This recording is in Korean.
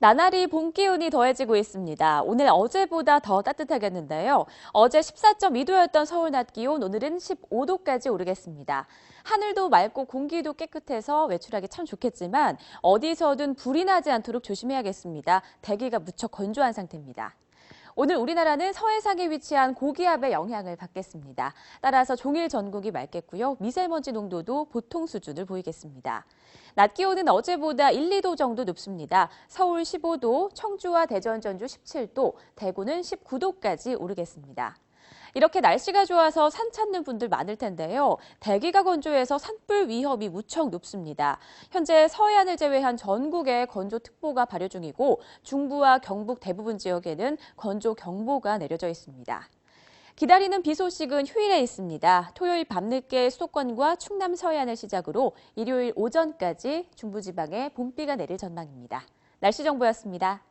나날이 봄 기운이 더해지고 있습니다. 오늘 어제보다 더 따뜻하겠는데요. 어제 14.2도였던 서울 낮 기온 오늘은 15도까지 오르겠습니다. 하늘도 맑고 공기도 깨끗해서 외출하기 참 좋겠지만 어디서든 불이 나지 않도록 조심해야겠습니다. 대기가 무척 건조한 상태입니다. 오늘 우리나라는 서해상에 위치한 고기압의 영향을 받겠습니다. 따라서 종일 전국이 맑겠고요. 미세먼지 농도도 보통 수준을 보이겠습니다. 낮 기온은 어제보다 1, 2도 정도 높습니다. 서울 15도, 청주와 대전, 전주 17도, 대구는 19도까지 오르겠습니다. 이렇게 날씨가 좋아서 산 찾는 분들 많을 텐데요. 대기가 건조해서 산불 위험이 무척 높습니다. 현재 서해안을 제외한 전국에 건조특보가 발효 중이고 중부와 경북 대부분 지역에는 건조경보가 내려져 있습니다. 기다리는 비 소식은 휴일에 있습니다. 토요일 밤늦게 수도권과 충남 서해안을 시작으로 일요일 오전까지 중부지방에 봄비가 내릴 전망입니다. 날씨 정보였습니다.